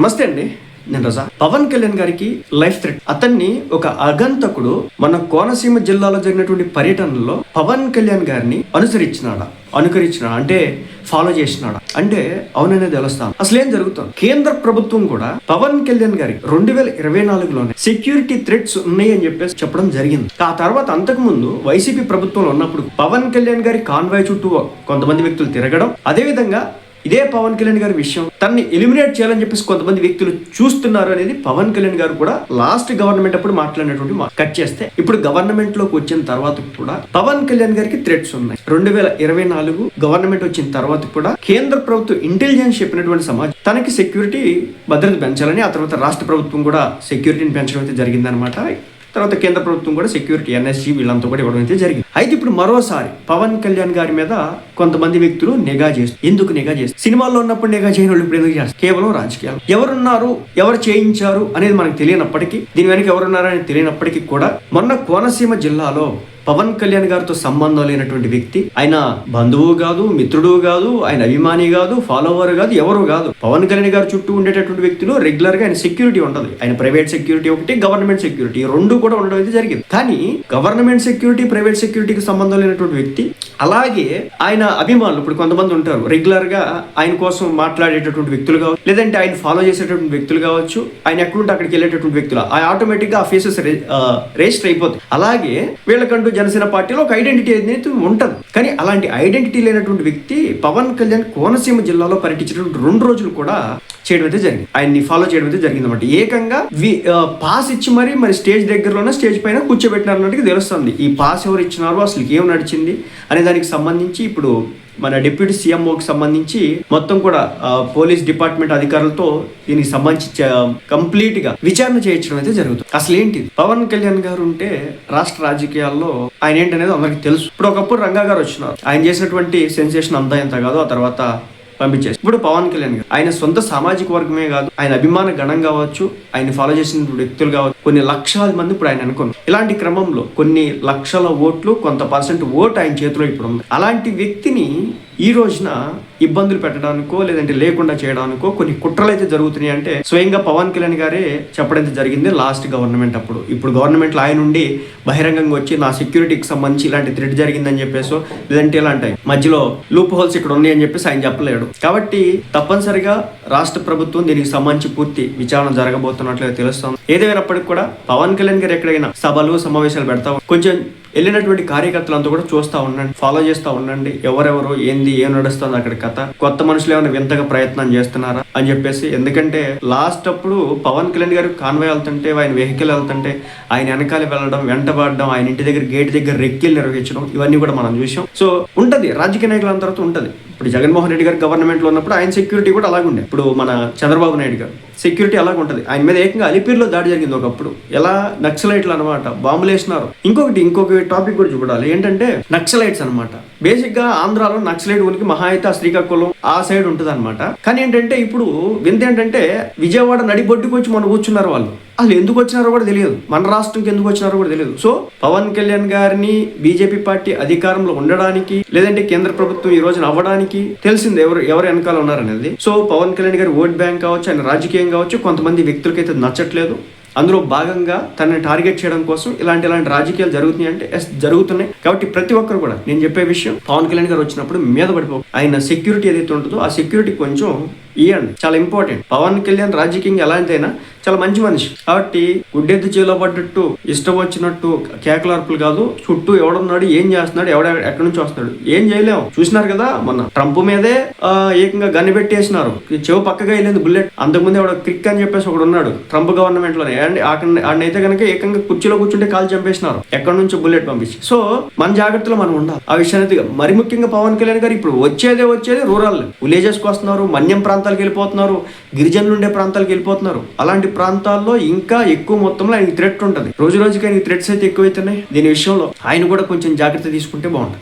నమస్తే అండి నేను రజా. పవన్ కళ్యాణ్ గారికి లైఫ్ థ్రెట్. అతన్ని ఒక అగంతకుడు మన కోనసీమ జిల్లాలో జరిగినటువంటి పర్యటనలో పవన్ కళ్యాణ్ గారిని అనుసరించినాడా? అనుకరించిన అంటే ఫాలో చేసినాడా? అంటే అవుననే తెలుస్తాను. అసలు ఏం జరుగుతుంది? కేంద్ర ప్రభుత్వం కూడా పవన్ కళ్యాణ్ గారి రెండు వేల ఇరవై నాలుగులోనే సెక్యూరిటీ థ్రెట్స్ ఉన్నాయి అని చెప్పేసి చెప్పడం జరిగింది. ఆ తర్వాత అంతకు ముందు వైసీపీ ప్రభుత్వంలో ఉన్నప్పుడు పవన్ కళ్యాణ్ గారి కాన్వాయ్ చుట్టూ కొంతమంది వ్యక్తులు తిరగడం అదే విధంగా ఇదే పవన్ కళ్యాణ్ గారి విషయం. తన్ని ఎలిమినేట్ చేయాలని చెప్పేసి కొంతమంది వ్యక్తులు చూస్తున్నారు అనేది పవన్ కళ్యాణ్ గారు కూడా లాస్ట్ గవర్నమెంట్ అప్పుడు మాట్లాడినటువంటి కట్ చేస్తే ఇప్పుడు గవర్నమెంట్లోకి వచ్చిన తర్వాత కూడా పవన్ కళ్యాణ్ గారికి థ్రెట్స్ ఉన్నాయి. రెండు వేల ఇరవై నాలుగు గవర్నమెంట్ వచ్చిన తర్వాత కూడా కేంద్ర ప్రభుత్వం ఇంటెలిజెన్స్ చెప్పినటువంటి సమాజం తనకి సెక్యూరిటీ భద్రత పెంచాలని ఆ తర్వాత రాష్ట్ర ప్రభుత్వం కూడా సెక్యూరిటీని పెంచడం అయితే జరిగిందనమాట తర్వాత కేంద్ర ప్రభుత్వం కూడా సెక్యూరిటీ ఎన్ఎస్జీ వీళ్ళంతా కూడా ఇవ్వడం అయితే జరిగింది. అయితే ఇప్పుడు మరోసారి పవన్ కళ్యాణ్ గారి మీద కొంతమంది వ్యక్తులు నిఘా చేస్తారు ఎందుకు నిఘా చేస్తారు సినిమాల్లో ఉన్నప్పుడు నిఘా చేయని వాళ్ళు ఇప్పుడు ఎందుకు చేస్తారు కేవలం రాజకీయాలు. ఎవరున్నారు ఎవరు చేయించారు అనేది మనకు తెలియనప్పటికీ దీని వెనక ఎవరున్నారు అనేది తెలియనప్పటికీ కూడా మొన్న కోనసీమ జిల్లాలో పవన్ కళ్యాణ్ గారితో సంబంధం లేనటువంటి వ్యక్తి. ఆయన బంధువు కాదు మిత్రుడు కాదు ఆయన అభిమాని కాదు ఫాలోవర్ కాదు ఎవరు కాదు. పవన్ కళ్యాణ్ గారు చుట్టూ ఉండేటటువంటి వ్యక్తులు రెగ్యులర్గా ఆయన సెక్యూరిటీ ఉండదు ఆయన ప్రైవేట్ సెక్యూరిటీ ఒకటి గవర్నమెంట్ సెక్యూరిటీ రెండు కూడా ఉండడం అయితే జరిగింది. కానీ గవర్నమెంట్ సెక్యూరిటీ ప్రైవేట్ సెక్యూరిటీకి సంబంధం లేనటువంటి వ్యక్తి అలాగే ఆయన అభిమానులు ఇప్పుడు కొంతమంది ఉంటారు రెగ్యులర్గా ఆయన కోసం మాట్లాడేటటువంటి వ్యక్తులు కావచ్చు లేదంటే ఆయన ఫాలో చేసేటటువంటి వ్యక్తులు కావచ్చు ఆయన ఎక్కడుంటే అక్కడికి వెళ్ళేటటువంటి వ్యక్తులు ఆ ఆటోమేటిక్గా ఆ ఫేసెస్ రిజిస్టర్ అయిపోతుంది అలాగే వీళ్ళకంటూ జనసేన పార్టీలో ఒక ఐడెంటిటీ అనేది ఉంటుంది. కానీ అలాంటి ఐడెంటిటీ లేనటువంటి వ్యక్తి పవన్ కళ్యాణ్ కోనసీమ జిల్లాలో పర్యటించినటువంటి రెండు రోజులు కూడా చేయడం అయితే జరిగింది. ఆయన్ని ఫాలో చేయడం అయితే జరిగింది అనమాట ఏకంగా వి- పాస్ ఇచ్చి మరి మరి స్టేజ్ దగ్గరలోనే స్టేజ్ పైన కూర్చోబెట్టినారు అన్నట్టుగా తెలుస్తుంది. ఈ పాస్ ఎవరు ఇచ్చినారో అసలు ఏం నడిచింది అనేది దానికి సంబంధించి ఇప్పుడు మన డిప్యూటీ సీఎంఓకి సంబంధించి మొత్తం కూడా పోలీస్ డిపార్ట్మెంట్ అధికారులతో దీనికి సంబంధించి కంప్లీట్గా విచారణ చేయించడం అయితే జరుగుతుంది. అసలు ఏంటి పవన్ కళ్యాణ్ గారు ఉంటే రాష్ట్ర రాజకీయాల్లో ఆయన ఏంటనేది అందరికి తెలుసు. ఇప్పుడు ఒకప్పుడు రంగా గారు వచ్చినారు. ఆయన చేసినటువంటి సెన్సేషన్ అంతా ఎంత కాదు ఆ తర్వాత పంపించేసి. ఇప్పుడు పవన్ కళ్యాణ్ గారు ఆయన సొంత సామాజిక వర్గమే కాదు ఆయన అభిమాన గణం కావచ్చు ఆయన ఫాలో చేసిన వ్యక్తులు కావచ్చు కొన్ని లక్షలాది మంది ఇప్పుడు ఆయన అనుకున్నారు. ఇలాంటి క్రమంలో కొన్ని లక్షల ఓట్లు కొంత పర్సెంట్ ఓటు ఆయన చేతిలో ఇప్పుడు ఉంది. అలాంటి వ్యక్తిని ఈ రోజున ఇబ్బందులు పెట్టడానికో లేదంటే లేకుండా చేయడానికో కొన్ని కుట్రలు అయితే జరుగుతున్నాయి. అంటే స్వయంగా పవన్ కళ్యాణ్ గారే చెప్పడం జరిగింది లాస్ట్ గవర్నమెంట్ అప్పుడు. ఇప్పుడు గవర్నమెంట్లో ఆయన ఉండి బహిరంగంగా వచ్చి నా సెక్యూరిటీకి సంబంధించి ఇలాంటి థ్రెడ్ జరిగిందని చెప్పేసో లేదంటే ఇలాంటి మధ్యలో లూప్ హోల్స్ ఇక్కడ ఉన్నాయి అని చెప్పేసి ఆయన చెప్పలేడు. కాబట్టి తప్పనిసరిగా రాష్ట్ర ప్రభుత్వం దీనికి సంబంధించి పూర్తి విచారణ జరగబోతున్నట్లుగా తెలుస్తుంది. ఏదేమైనప్పటికీ కూడా పవన్ కళ్యాణ్ గారు ఎక్కడైనా సభలు సమావేశాలు పెడతాం. కొంచెం వెళ్ళినటువంటి కార్యకర్తలంతా కూడా చూస్తూ ఉండండి ఫాలో చేస్తూ ఉండండి. ఎవరెవరు ఏంది ఏం నడుస్తుంది అక్కడ కథ. కొత్త మనుషులు ఏమైనా వింతగా ప్రయత్నం చేస్తున్నారా అని చెప్పేసి ఎందుకంటే లాస్ట్ అప్పుడు పవన్ కళ్యాణ్ గారు కాన్వాయ్ వెళ్తుంటే ఆయన వెహికల్ వెళ్తుంటే ఆయన వెనకాల వెళ్ళడం వెంటబడడం ఆయన ఇంటి దగ్గర గేట్ దగ్గర రెక్కీలు నిర్వహించడం ఇవన్నీ కూడా మనం చూసాం. సో ఉంటుంది రాజకీయ నాయకుల తర్వాత ఉంటుంది. ఇప్పుడు జగన్మోహన్ రెడ్డి గారు గవర్నమెంట్లో ఉన్నప్పుడు ఆయన సెక్యూరిటీ కూడా అలాగే ఇప్పుడు మన చంద్రబాబు నాయుడు గారు. సెక్యూరిటీ అలాగ ఉంటుంది. ఆయన మీద ఏకంగా అలిపిరిలో దాడి జరిగింది ఒకప్పుడు. ఎలా నక్సలైట్లు అనమాట బాంబులు వేసినారు. ఇంకొకటి ఇంకొక టాపిక్ కూడా చూడాలి ఏంటంటే నక్సలైట్స్ అనమాట బేసిక్గా ఆంధ్రాలో నక్సలైట్ ఉనికి మహా అయితే శ్రీకాకుళం ఆ సైడ్ ఉంటుంది అనమాట కానీ ఏంటంటే ఇప్పుడు వింత ఏంటంటే విజయవాడ నడిబొడ్డుకు వచ్చి మనం కూర్చున్నారు వాళ్ళు. అసలు ఎందుకు వచ్చినారో కూడా తెలియదు. మన రాష్ట్రంకి ఎందుకు వచ్చినారో కూడా తెలియదు. సో పవన్ కళ్యాణ్ గారిని బీజేపీ పార్టీ అధికారంలో ఉండడానికి లేదంటే కేంద్ర ప్రభుత్వం ఈ రోజున అవ్వడానికి తెలిసింది ఎవరు ఎవరు వెనకాల ఉన్నారనేది. సో పవన్ కళ్యాణ్ గారి ఓట్ బ్యాంక్ కావచ్చు ఆయన రాజకీయం కావచ్చు కొంతమంది వ్యక్తులకైతే నచ్చట్లేదు. అందులో భాగంగా తనని టార్గెట్ చేయడం కోసం ఇలాంటి ఇలాంటి రాజకీయాలు జరుగుతున్నాయి అంటే ఎస్ జరుగుతున్నాయి. కాబట్టి ప్రతి ఒక్కరు కూడా నేను చెప్పే విషయం పవన్ కళ్యాణ్ గారు వచ్చినప్పుడు మీద పడిపో ఆయన సెక్యూరిటీ ఏదైతే ఉంటుందో ఆ సెక్యూరిటీ కొంచెం ఇవ్వండి చాలా ఇంపార్టెంట్. పవన్ కళ్యాణ్ రాజకీయంగా ఎలాంటిదైనా చాలా మంచి మనిషి. కాబట్టి గుడ్డెద్దు చేలో పడ్డట్టు ఇష్టం వచ్చినట్టు కేకలార్పులు కాదు చుట్టూ ఎవడున్నాడు ఏం చేస్తున్నాడు ఎవడ ఎక్కడి నుంచి వస్తున్నాడు ఏం చేయలేము చూసినారు కదా మొన్న ట్రంప్ మీదే ఏకంగా గన్ను పెట్టేసినారు. చెవు పక్కగా వెళ్ళింది బుల్లెట్. అంతకుముందు ఎవడ క్రిక్ అని చెప్పేసి ఒకడు ఉన్నాడు ట్రంప్ గవర్నమెంట్లోనే అండ్ ఆడనైతే కనుక ఏకంగా కుర్చీలో కూర్చుంటే కాలు చంపేసినారు. ఎక్కడి నుంచి బుల్లెట్ పంపించి. సో మన జాగ్రత్తలో మనం ఉండాలి. ఆ విషయాన్ని మరి ముఖ్యంగా పవన్ కళ్యాణ్ గారు ఇప్పుడు వచ్చేదే వచ్చేది రూరల్. విలేజెస్కి వస్తున్నారు మన్యం ప్రాంతాలకు వెళ్ళిపోతున్నారు గిరిజనులు ఉండే ప్రాంతాలకు వెళ్ళిపోతున్నారు. అలాంటి ప్రాంతాల్లో ఇంకా ఎక్కువ మొత్తంలో ఆయనకి థ్రెట్ ఉంటుంది. రోజు రోజుకి ఆయనకి థ్రెట్స్ అయితే ఎక్కువైతున్నాయి. దీని విషయంలో ఆయన కూడా కొంచెం జాగ్రత్త తీసుకుంటే బాగుంటుంది.